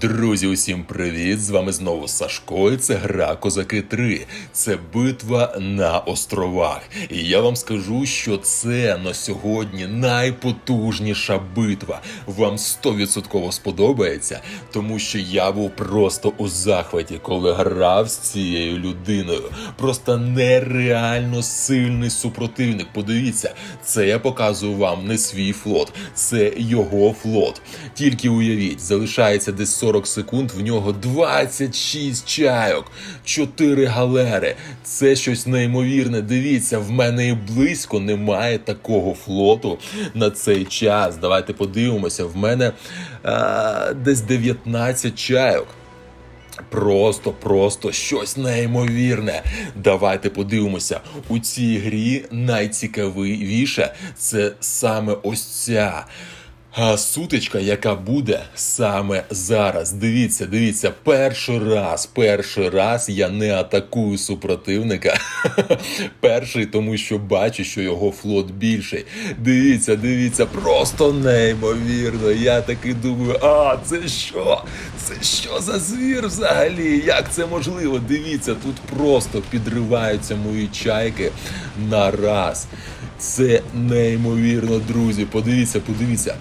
Друзі, усім привіт! З вами знову Сашко. і Це гра Козаки 3. Це битва на островах. І я вам скажу, що це на сьогодні найпотужніша битва. Вам 100% сподобається, тому що я був просто у захваті, коли грав з цією людиною. Просто нереально сильний супротивник. Подивіться, це я показую вам не свій флот, це його флот. Тільки уявіть, залишається десь 40 секунд, в нього 26 чайок, 4 галери. Це щось неймовірне. Дивіться, в мене і близько немає такого флоту на цей час. Давайте подивимося. В мене а, десь 19 чайок. Просто, просто щось неймовірне. Давайте подивимося. У цій грі найцікавіше це саме ось ця. Сутичка, яка буде саме зараз. Дивіться, дивіться, перший раз, перший раз я не атакую супротивника. Перший, тому що бачу, що його флот більший. Дивіться, дивіться, просто неймовірно. Я таки думаю, а це що? Це що за звір взагалі? Як це можливо? Дивіться, тут просто підриваються мої чайки на раз. Це неймовірно, друзі. Подивіться, подивіться.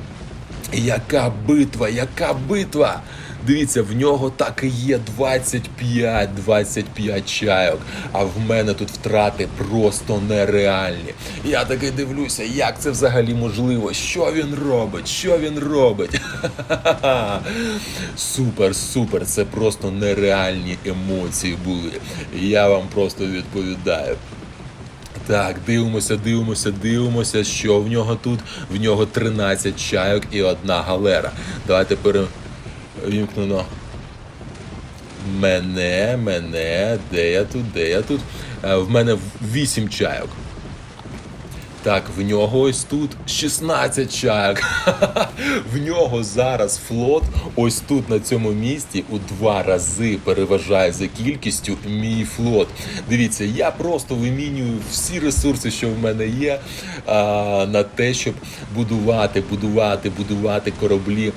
Яка битва, яка битва! Дивіться, в нього так і є 25, 25 чайок. А в мене тут втрати просто нереальні. Я таки дивлюся, як це взагалі можливо. Що він робить? Що він робить? Супер, супер. Це просто нереальні емоції були. Я вам просто відповідаю. Так, дивимося, дивимося, дивимося, що в нього тут. В нього 13 чайок і одна галера. Давайте перевімкнено. Мене, мене, де я тут, де я тут? Е, В мене 8 чайок. Так, в нього ось тут 16 чайок. В нього зараз флот ось тут на цьому місці у два рази переважає за кількістю мій флот. Дивіться, я просто вимінюю всі ресурси, що в мене є, на те, щоб будувати, будувати, будувати кораблі.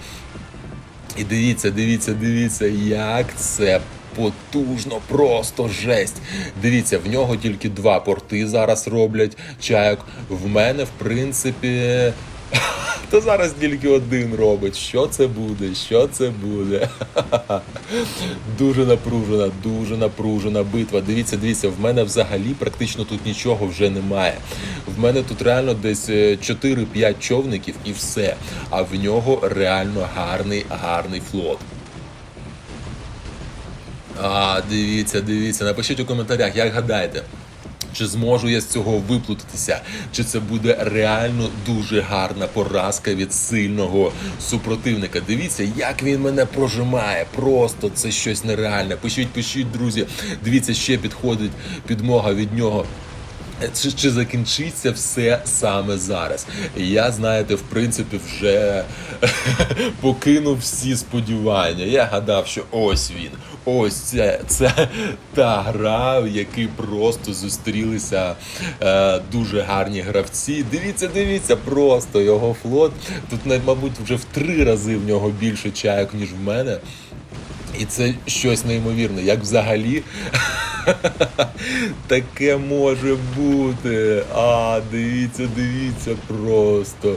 І дивіться, дивіться, дивіться, як це потужно, просто жесть. Дивіться, в нього тільки два порти зараз роблять чайок. В мене, в принципі. То зараз тільки один робить. Що це буде? Що це буде? Дуже напружена, дуже напружена битва. Дивіться, дивіться, в мене взагалі практично тут нічого вже немає. В мене тут реально десь е, 4-5 човників і все. А в нього реально гарний, гарний флот. А, дивіться, дивіться. Напишіть у коментарях, як гадаєте. Чи зможу я з цього виплутатися? Чи це буде реально дуже гарна поразка від сильного супротивника? Дивіться, як він мене прожимає. Просто це щось нереальне. Пишіть, пишіть, друзі. Дивіться, ще підходить підмога від нього. Чи, чи закінчиться все саме зараз? Я, знаєте, в принципі, вже покинув всі сподівання. Я гадав, що ось він. Ось це, це та гра, в якій просто зустрілися е, дуже гарні гравці. Дивіться, дивіться, просто його флот. Тут, мабуть, вже в три рази в нього більше чайок, ніж в мене. І це щось неймовірне. Як взагалі таке може бути. А, дивіться, дивіться просто.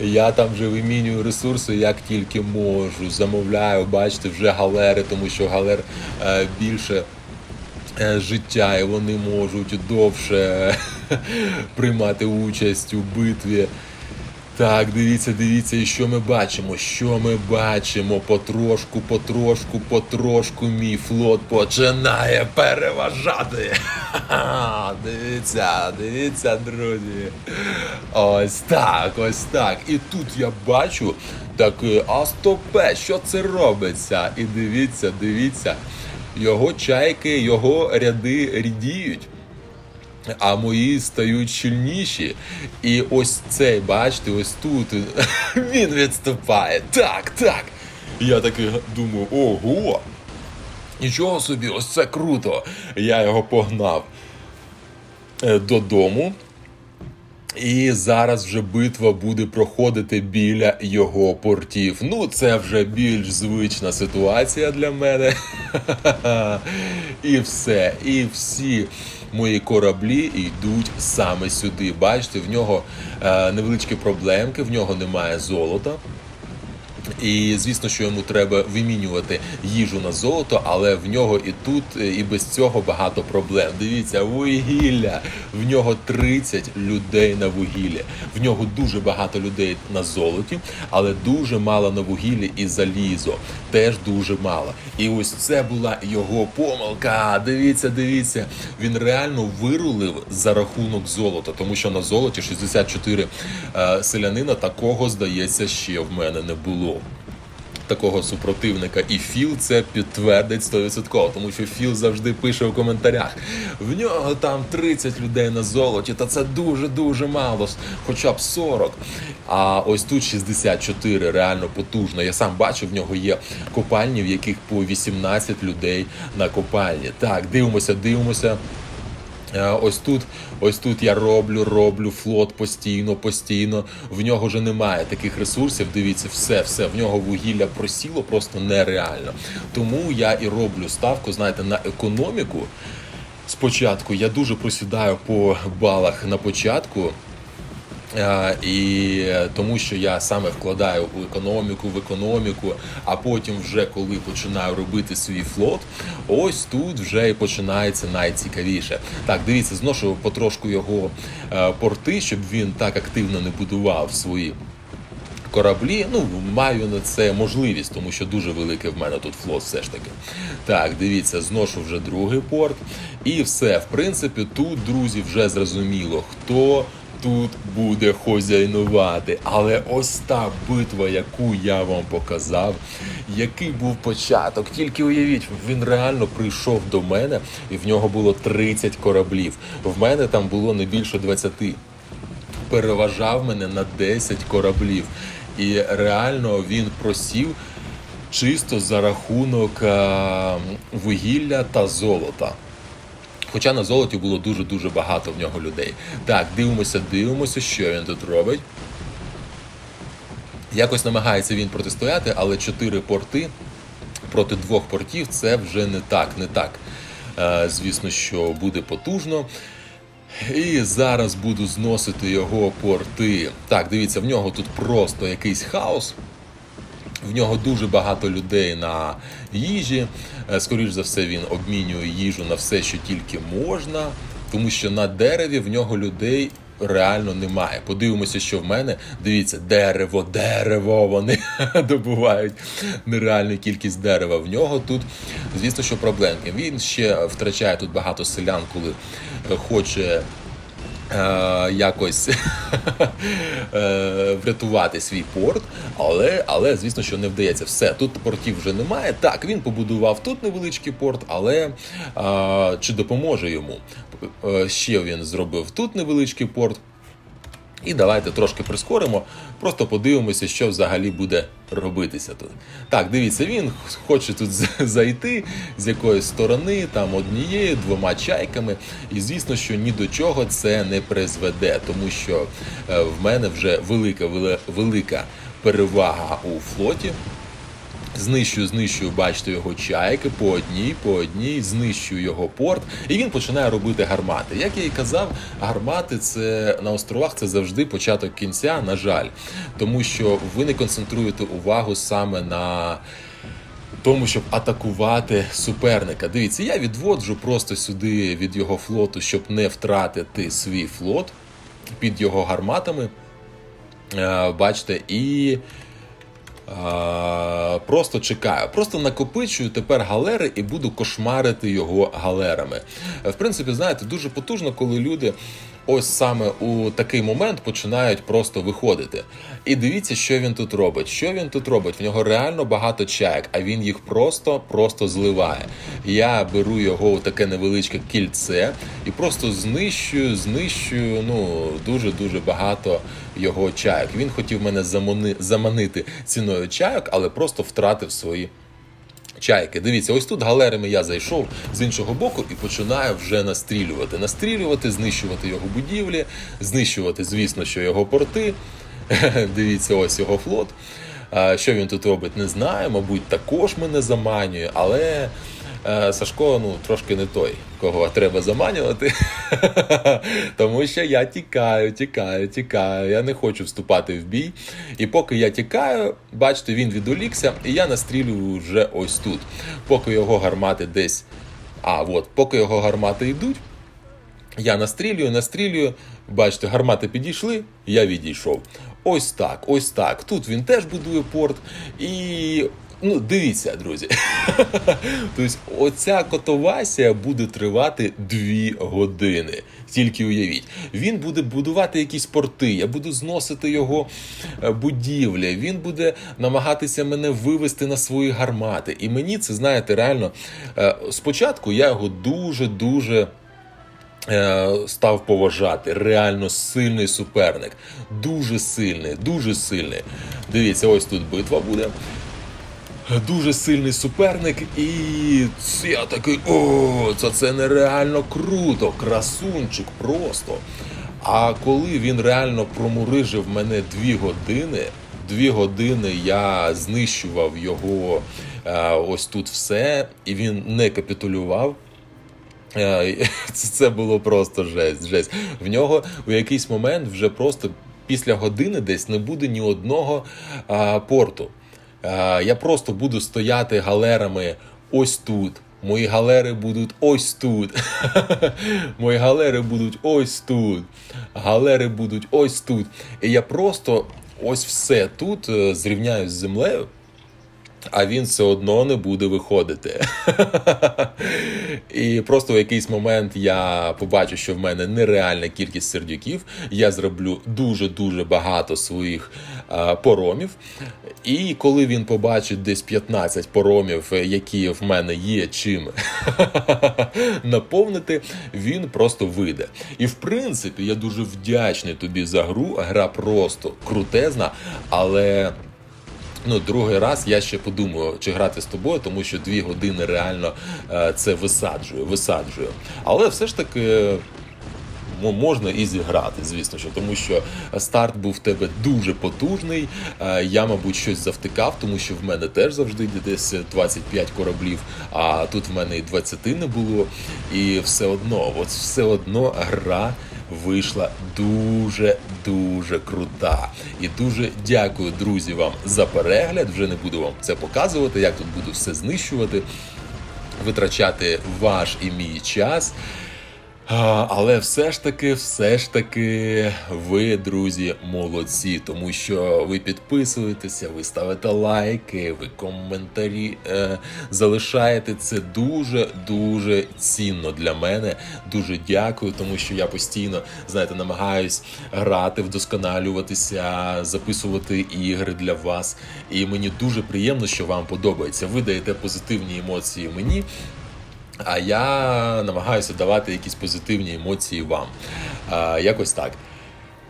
Я там вже вимінюю ресурси як тільки можу. Замовляю, бачите, вже галери, тому що галер е, більше е, життя, і вони можуть довше приймати участь у битві. Так, дивіться, дивіться, і що ми бачимо? Що ми бачимо? Потрошку, потрошку, потрошку мій флот починає переважати. Ха-ха, Дивіться, дивіться, друзі. Ось так, ось так. І тут я бачу такий, а стопе, що це робиться? І дивіться, дивіться, його чайки, його ряди рідіють а мої стають щільніші. І ось цей, бачите, ось тут він відступає. Так, так. Я таки думаю, ого! Нічого собі, ось це круто. Я його погнав е, додому. І зараз вже битва буде проходити біля його портів. Ну, це вже більш звична ситуація для мене. І все. І всі мої кораблі йдуть саме сюди. Бачите, в нього е, невеличкі проблемки, в нього немає золота. І звісно, що йому треба вимінювати їжу на золото, але в нього і тут, і без цього багато проблем. Дивіться, вугілля. В нього 30 людей на вугіллі. В нього дуже багато людей на золоті, але дуже мало на вугіллі і залізо. Теж дуже мало. І ось це була його помилка. Дивіться, дивіться. Він реально вирулив за рахунок золота, тому що на золоті 64 е, селянина такого здається ще в мене не було такого супротивника. І Філ це підтвердить 100%, тому що Філ завжди пише в коментарях: в нього там 30 людей на золоті, та це дуже-дуже мало, хоча б 40. А ось тут 64, реально потужно. Я сам бачив, в нього є копальні, в яких по 18 людей на копальні. Так, дивимося, дивимося. Е, Ось тут, ось тут я роблю, роблю флот постійно, постійно. В нього вже немає таких ресурсів. Дивіться, все, все. В нього вугілля просіло просто нереально. Тому я і роблю ставку, знаєте, на економіку. Спочатку я дуже просідаю по балах на початку. Е, І тому, що я саме вкладаю у економіку, в економіку, а потім, вже коли починаю робити свій флот, ось тут вже і починається найцікавіше. Так, дивіться, зношу потрошку його е, порти, щоб він так активно не будував свої. Кораблі, ну маю на це можливість, тому що дуже великий в мене тут флот, все ж таки. Так, дивіться, зношу вже другий порт. І все. В принципі, тут, друзі, вже зрозуміло, хто тут буде хозяйнувати. Але ось та битва, яку я вам показав, який був початок. Тільки уявіть, він реально прийшов до мене, і в нього було 30 кораблів. В мене там було не більше 20 переважав мене на 10 кораблів. І реально він просів чисто за рахунок е, вугілля та золота. Хоча на золоті було дуже-дуже багато в нього людей. Так, дивимося, дивимося, що він тут робить. Якось намагається він протистояти, але чотири порти проти двох портів це вже не так, не так. Е, звісно, що буде потужно. І зараз буду зносити його порти. Так, дивіться, в нього тут просто якийсь хаос. В нього дуже багато людей на їжі. Е, Скоріш за все, він обмінює їжу на все, що тільки можна, тому що на дереві в нього людей реально немає. Подивимося, що в мене. Дивіться, дерево, дерево. Вони добувають нереальну кількість дерева. В нього тут, звісно, що проблемки. Він ще втрачає тут багато селян, коли е, хоче. Е, якось е, врятувати свій порт, але, але звісно, що не вдається. Все, тут портів вже немає. Так, він побудував тут невеличкий порт, але е, чи допоможе йому? Е, Ще він зробив тут невеличкий порт. І давайте трошки прискоримо, просто подивимося, що взагалі буде робитися тут. Так, дивіться, він хоче тут зайти з якоїсь сторони, там однією, двома чайками. І звісно, що ні до чого це не призведе, тому що е, в мене вже велика, велика перевага у флоті. Знищую, знищую, бачите, його чайки по одній, по одній, знищую його порт, і він починає робити гармати. Як я і казав, гармати це на островах це завжди початок кінця, на жаль, тому що ви не концентруєте увагу саме на. Тому, щоб атакувати суперника. Дивіться, я відводжу просто сюди від його флоту, щоб не втратити свій флот під його гарматами. Е, Бачите, і просто чекаю. Просто накопичую тепер галери і буду кошмарити його галерами. Е, В принципі, знаєте, дуже потужно, коли люди ось саме у такий момент починають просто виходити. І дивіться, що він тут робить. Що він тут робить? В нього реально багато чаєк, а він їх просто-просто зливає. Я беру його у таке невеличке кільце і просто знищую, знищую ну дуже дуже багато його чайок. Він хотів мене замани, заманити ціною чайок, але просто втратив свої. Чайки, дивіться, ось тут галерами я зайшов з іншого боку і починаю вже настрілювати. Настрілювати, знищувати його будівлі, знищувати, звісно, що його порти. Дивіться, ось його флот. Що він тут робить, не знаю. Мабуть, також мене заманює, але Сашко ну, трошки не той, кого треба заманювати. Тому що я тікаю, тікаю, тікаю. Я не хочу вступати в бій. І поки я тікаю, бачите, він відволікся, і я настрілюю вже ось тут. Поки його гармати десь. А, от, поки його гармати йдуть. Я настрілюю, настрілюю. Бачите, гармати підійшли, я відійшов. Ось так, ось так. Тут він теж будує порт. І ну, дивіться, друзі. тобто, оця котовасія буде тривати дві години. Тільки уявіть, він буде будувати якісь порти, я буду зносити його е, будівлі. Він буде намагатися мене вивести на свої гармати. І мені це знаєте, реально е, спочатку я його дуже дуже. Е, Став поважати реально сильний суперник, дуже сильний, дуже сильний. Дивіться, ось тут битва буде. Дуже сильний суперник, і я такий о, це, це нереально круто, красунчик просто. А коли він реально промурижив мене дві години, дві години я знищував його е, ось тут все, і він не капітулював. Е, Це було просто жесть. жесть. В нього у якийсь момент вже просто після години десь не буде ні одного а, порту. А, я просто буду стояти галерами ось тут. Мої галери будуть ось тут. Мої галери будуть ось тут. Галери будуть ось тут. І я просто ось все тут зрівняю з землею. А він все одно не буде виходити. І просто в якийсь момент я побачу, що в мене нереальна кількість сердюків. Я зроблю дуже-дуже багато своїх а, поромів. І коли він побачить десь 15 поромів, які в мене є чим наповнити, він просто вийде. І в принципі, я дуже вдячний тобі за гру. Гра просто крутезна, але. Ну, другий раз я ще подумаю, чи грати з тобою, тому що дві години реально е, це висаджую, висаджую. Але все ж таки. Можна і зіграти, звісно, що тому що старт був в тебе дуже потужний. Е, Я, мабуть, щось завтикав, тому що в мене теж завжди десь 25 кораблів, а тут в мене і 20 не було. І все одно, от все одно гра вийшла дуже дуже крута. І дуже дякую, друзі, вам за перегляд. Вже не буду вам це показувати, як тут буду все знищувати, витрачати ваш і мій час. Але все ж таки, все ж таки, ви, друзі, молодці, тому що ви підписуєтеся, ви ставите лайки, ви коментарі е, залишаєте. Це дуже дуже цінно для мене. Дуже дякую, тому що я постійно знаєте, намагаюсь грати, вдосконалюватися, записувати ігри для вас. І мені дуже приємно, що вам подобається. Ви даєте позитивні емоції мені. А я намагаюся давати якісь позитивні емоції вам. А, Якось так.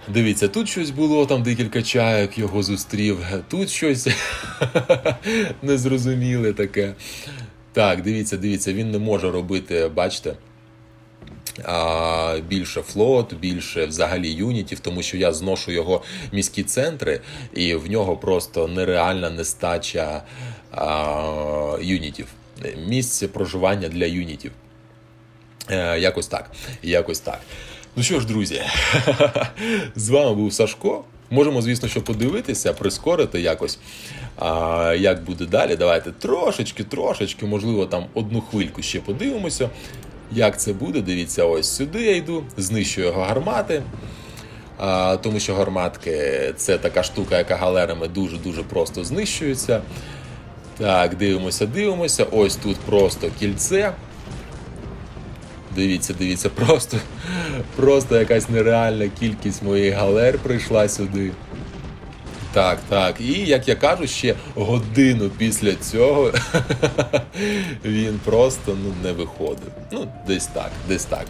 Дивіться, тут щось було, там декілька чайок його зустрів, тут щось незрозуміле таке. Так, дивіться, дивіться, він не може робити, бачите, більше флот, більше взагалі юнітів, тому що я зношу його міські центри, і в нього просто нереальна нестача а, юнітів місце проживання для юнітів. Е, Якось так. Якось так. Ну що ж, друзі, з вами був Сашко. Можемо, звісно, що подивитися, прискорити якось, а, як буде далі. Давайте трошечки, трошечки, можливо, там одну хвильку ще подивимося. Як це буде? Дивіться, ось сюди я йду, знищую його гармати. А, тому що гарматки це така штука, яка галерами дуже-дуже просто знищується. Так, дивимося, дивимося. Ось тут просто кільце. Дивіться, дивіться, просто, просто якась нереальна кількість моїх галер прийшла сюди. Так, так. І як я кажу, ще годину після цього він просто ну, не виходив. Ну, десь так, десь так.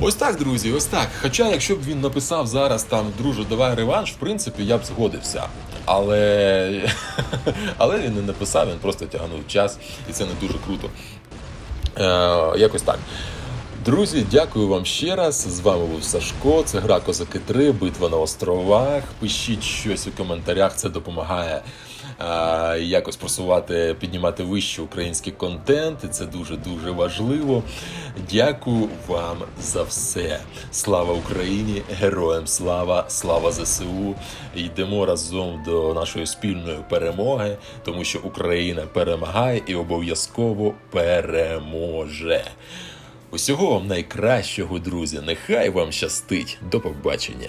Ось так, друзі, ось так. Хоча, якщо б він написав зараз там, друже, давай реванш, в принципі, я б згодився. Але, Але він не написав, він просто тягнув час, і це не дуже круто. Е, якось так. Друзі, дякую вам ще раз. З вами був Сашко. Це гра Козаки 3, битва на островах. Пишіть щось у коментарях, це допомагає е, якось просувати, піднімати вище український контент. І це дуже дуже важливо. Дякую вам за все. Слава Україні! Героям слава! Слава ЗСУ! Йдемо разом до нашої спільної перемоги, тому що Україна перемагає і обов'язково переможе. Усього вам найкращого, друзі. Нехай вам щастить. До побачення.